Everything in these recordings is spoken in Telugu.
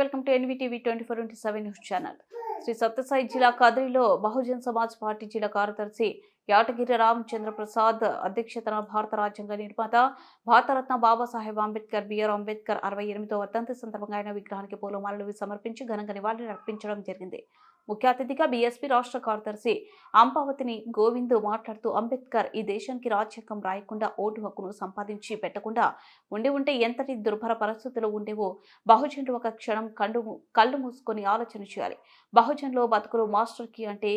Welcome to NVTV twenty four into seven news channel. Shri Sathya జిల్లా కదిరిలో బహుజన్ సమాజ్ పార్టీ జిల్లా కార్యదర్శి యాటగిరి రామచంద్ర ప్రసాద్ అధ్యక్షతన భారత రాజ్యాంగ నిర్మాత భారతరత్న బాబాసాహెబ్ అంబేద్కర్ బిఆర్ అంబేద్కర్ అరవై ఎనిమిదో వర్ధంతి సందర్భంగా ఆయన విగ్రహానికి పూలమాలలు సమర్పించి ఘనంగా నివాళులు అర్పించడం జరిగింది. ముఖ్య అతిథిగా బీఎస్పీ రాష్ట్ర కార్యదర్శి అంపావతిని గోవింద్ మాట్లాడుతూ అంబేద్కర్ ఈ దేశానికి రాజ్యాంగం రాయకుండా ఓటు హక్కును సంపాదించి పెట్టకుండా ఉండి ఉంటే ఎంతటి దుర్భర పరిస్థితులు ఉండేవో బహుజనులు ఒక క్షణం కళ్ళు కళ్ళు మూసుకొని ఆలోచన చేయాలి. బహుజన్లో బతుకులు మాస్టర్కి అంటే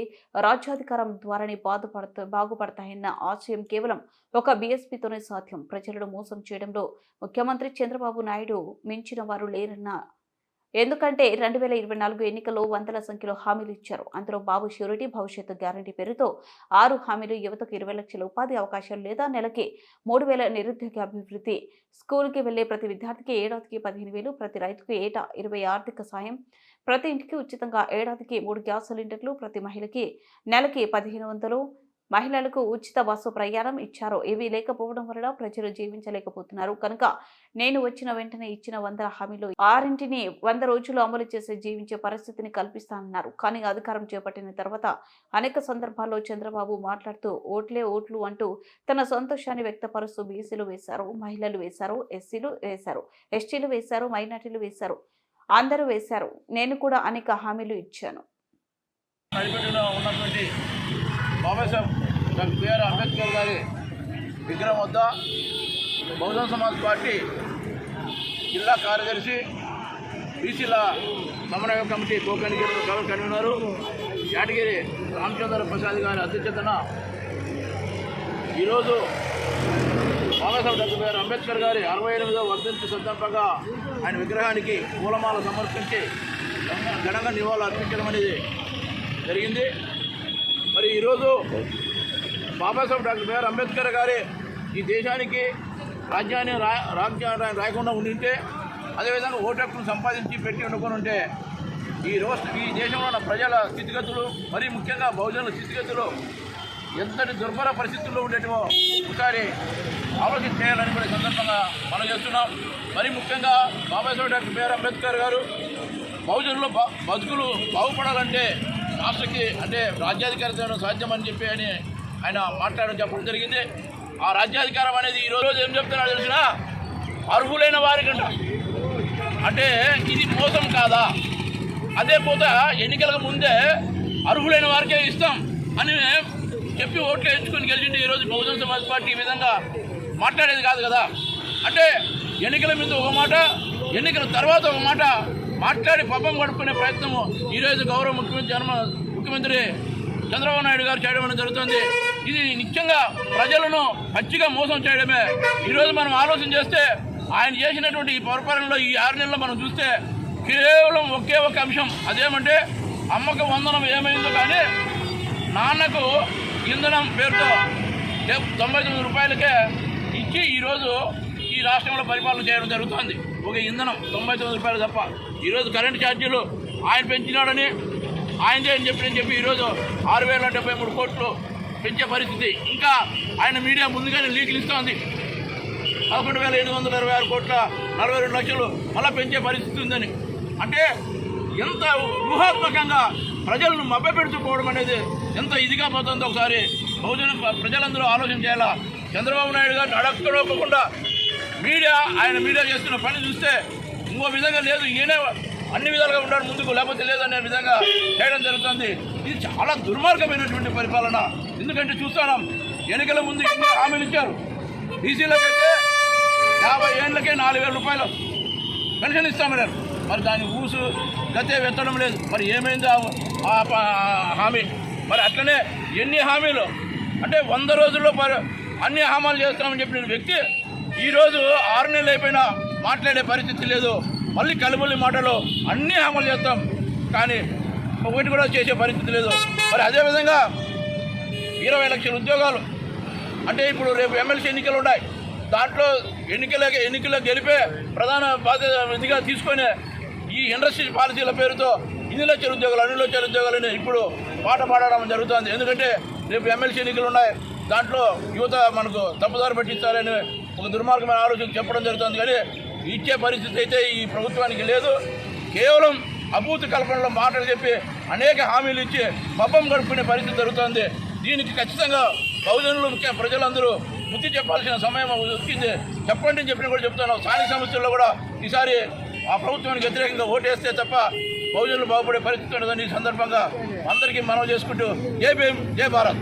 రాజ్యాధికారం ద్వారానే బాధపడుతుంది బాగుపడతాయన్న ఆశయం కేవలం ఒక బీఎస్పీతోనే సాధ్యం. ప్రజలను మోసం చేయడంలో ముఖ్యమంత్రి చంద్రబాబు నాయుడు మించిన వారు లేరన్న ఎందుకంటే రెండు వేల ఇరవై నాలుగు ఎన్నికల్లో వందల సంఖ్యలో హామీలు ఇచ్చారు. అందులో బాబు ష్యూరిటీ భవిష్యత్తు గ్యారంటీ పేరుతో ఆరు హామీలు యువతకు ఇరవై లక్షల ఉపాధి అవకాశాలు లేదా నెలకి మూడు వేల నిరుద్యోగ అభివృద్ధి స్కూల్కి వెళ్ళే ప్రతి విద్యార్థికి ఏడాదికి పదిహేను వేలు ప్రతి రైతుకు ఏటా ఇరవై ఆర్థిక సాయం ప్రతి ఇంటికి ఉచితంగా ఏడాదికి మూడు గ్యాస్ సిలిండర్లు ప్రతి మహిళకి నెలకి పదిహేను వందలు మహిళలకు ఉచిత బస్సు ప్రయాణం ఇచ్చారు. ఇవి లేకపోవడం వలన ప్రజలు జీవించలేకపోతున్నారు. కనుక నేను వచ్చిన వెంటనే ఇచ్చిన వందల హామీలు ఆరింటిని వంద రోజులు అమలు చేసి జీవించే పరిస్థితిని కల్పిస్తానన్నారు. కానీ అధికారం చేపట్టిన తర్వాత అనేక సందర్భాల్లో చంద్రబాబు మాట్లాడుతూ ఓట్లే ఓట్లు అంటూ తన సంతోషాన్ని వ్యక్తపరుస్తూ బీసీలు వేశారు మహిళలు వేశారు ఎస్సీలు వేశారు ఎస్టీలు వేశారు మైనార్టీలు వేశారు అందరూ వేశారు. నేను కూడా అనేక హామీలు ఇచ్చాను. నడిపెట్టులో డాక్టర్ బిఆర్ అంబేద్కర్ గారి విగ్రహం వద్ద బహుజన సమాజ్ పార్టీ జిల్లా కార్యదర్శి బీసీల సమన్వయ కమిటీ కోకని కన్వీనరు యాటగిరి రామచంద్ర ప్రసాద్ గారి అధ్యక్షతన ఈరోజు బాబాసాహెబ్ డాక్టర్ బిఆర్ అంబేద్కర్ గారి అరవై ఎనిమిదవ వర్ధంతి సందర్భంగా ఆయన విగ్రహానికి పూలమాల సమర్పించి ఘనంగా నివాళులు అర్పించడం అనేది జరిగింది. మరి ఈరోజు బాబాసాహెబ్ డాక్టర్ బిఆర్ అంబేద్కర్ గారి ఈ దేశానికి రాజ్యాన్ని రా రాజ్యాన్ని రాయకుండా ఉండింటే అదేవిధంగా ఓటు హక్కును సంపాదించి పెట్టి వండుకొని ఉంటే ఈ రోజు ఈ దేశంలో ఉన్న ప్రజల స్థితిగతులు మరీ ముఖ్యంగా బహుజనుల స్థితిగతులు ఎంతటి దుర్భర పరిస్థితుల్లో ఉండేటివో ఒకసారి ఆలోచన చేయాలని కూడా సందర్భంగా మనం చేస్తున్నాం. మరీ ముఖ్యంగా బాబాసాహెబ్ డాక్టర్ బిఆర్ అంబేద్కర్ గారు బహుజనులు బ- బతుకులు బాగుపడాలంటే రాష్ట్రకి అంటే రాజ్యాధికారం సాధ్యమని చెప్పి అని ఆయన మాట్లాడడం చెప్పడం జరిగింది. ఆ రాజ్యాధికారం అనేది ఈరోజు ఏం చెప్తున్నాడో తెలిసిన అర్హులైన వారికంట అంటే ఇది మోసం కాదా? అదే పోత ఎన్నికలకు ముందే అర్హులైన వారికే ఇస్తాం అని చెప్పి ఓట్లు వేయించుకొని గెలిచింటే ఈరోజు బహుజన సమాజ్ పార్టీ ఈ విధంగా మాట్లాడేది కాదు కదా. అంటే ఎన్నికల మీద ఒక మాట ఎన్నికల తర్వాత ఒక మాట మాట్లాడి పబ్బం గడుపుకునే ప్రయత్నము ఈరోజు గౌరవ ముఖ్యమంత్రి జన్మ ముఖ్యమంత్రి చంద్రబాబు నాయుడు గారు చేయడం అనేది జరుగుతుంది. ఇది నిత్యంగా ప్రజలను పచ్చిగా మోసం చేయడమే. ఈరోజు మనం ఆలోచన చేస్తే ఆయన చేసినటువంటి ఈ పరిపాలనలో ఈ ఆరు నెలల్లో మనం చూస్తే కేవలం ఒకే ఒక అంశం. అదేమంటే అమ్మకు వందనం ఏమైందో కానీ నాన్నకు ఇంధనం పేరుతో తొంభై తొమ్మిది రూపాయలకే ఇచ్చి ఈరోజు ఈ రాష్ట్రంలో పరిపాలన చేయడం జరుగుతుంది. ఒక ఇంధనం తొంభై తొమ్మిది రూపాయలు తప్ప. ఈరోజు కరెంటు ఛార్జీలు ఆయన పెంచినాడని ఆయనదే అని చెప్పి చెప్పి ఈరోజు ఆరు వేల డెబ్బై మూడు కోట్లు పెంచే పరిస్థితి. ఇంకా ఆయన మీడియా ముందుగానే లీకులు ఇస్తోంది. పదకొండు వేల ఎనిమిది వందల ఇరవై ఆరు కోట్ల నలభై రెండు లక్షలు మళ్ళీ పెంచే పరిస్థితి ఉందని. అంటే ఎంత ఊహాత్మకంగా ప్రజలను మభ్యపెడుచుకోవడం అనేది ఎంత ఇదిగా పోతుందో ఒకసారి బహుజన ప్రజలందరూ ఆలోచన చేయాలా? చంద్రబాబు నాయుడు గారిని అడక్కడొక్కకుండా మీడియా ఆయన మీడియా చేస్తున్న పని చూస్తే ఇంకో విధంగా లేదు. ఈయనే అన్ని విధాలుగా ఉన్నాడు ముందుకు లేకపోతే లేదనే విధంగా చేయడం జరుగుతుంది. ఇది చాలా దుర్మార్గమైనటువంటి పరిపాలన. ఎందుకంటే చూస్తున్నాం ఎన్నికల ముందు ఎన్నో హామీలు ఇచ్చారు. బీసీలకైతే యాభై ఏళ్ళకే నాలుగు వేల రూపాయలు పెన్షన్ ఇస్తామన్నారు. మరి దాని ఊసు గతే వెత్తడం లేదు. మరి ఏమైంది ఆ- హామీ? మరి అట్లనే ఎన్ని హామీలు? అంటే వంద రోజుల్లో అన్ని హామీలు చేస్తామని చెప్పిన వ్యక్తి ఈరోజు ఆరు నెలలు అయిపోయినా మాట్లాడే పరిస్థితి లేదు. మళ్ళీ కలుబుల్లి మాటలు అన్నీ అమలు చేస్తాం. కానీ ఒకటి కూడా చేసే పరిస్థితి లేదు. మరి అదేవిధంగా ఇరవై లక్షల ఉద్యోగాలు. అంటే ఇప్పుడు రేపు ఎమ్మెల్సీ ఎన్నికలు ఉన్నాయి. దాంట్లో ఎన్నికల ఎన్నికల్లో గెలిపే ప్రధాన బాధ్యత ఇదిగా తీసుకొని ఈ ఇండస్ట్రీ పాలసీల పేరుతో ఇన్ని లక్షల ఉద్యోగాలు అన్ని లక్షల ఉద్యోగాలని ఇప్పుడు పాట పాడడం జరుగుతుంది. ఎందుకంటే రేపు ఎమ్మెల్సీ ఎన్నికలు ఉన్నాయి. దాంట్లో యువత మనకు తప్పుదారు పట్టిస్తారని ఒక దుర్మార్గమైన ఆలోచన చెప్పడం జరుగుతుంది కానీ ఇచ్చే పరిస్థితి అయితే ఈ ప్రభుత్వానికి లేదు. కేవలం అభూతి కల్పనలో మాటలు చెప్పి అనేక హామీలు ఇచ్చి పబ్బం గడుపుకునే పరిస్థితి జరుగుతుంది. దీనికి ఖచ్చితంగా బహుజనులు ముఖ్య ప్రజలందరూ బుద్ధి చెప్పాల్సిన సమయం వచ్చింది చెప్పండి అని చెప్పిన కూడా చెప్తున్నాం. స్థానిక సమస్యల్లో కూడా ఈసారి ఆ ప్రభుత్వానికి వ్యతిరేకంగా ఓటేస్తే తప్ప బహుజనులు బాగుపడే పరిస్థితి ఉండదని ఈ సందర్భంగా అందరికీ మనం చేసుకుంటూ జై భీమ్ జై భారత్.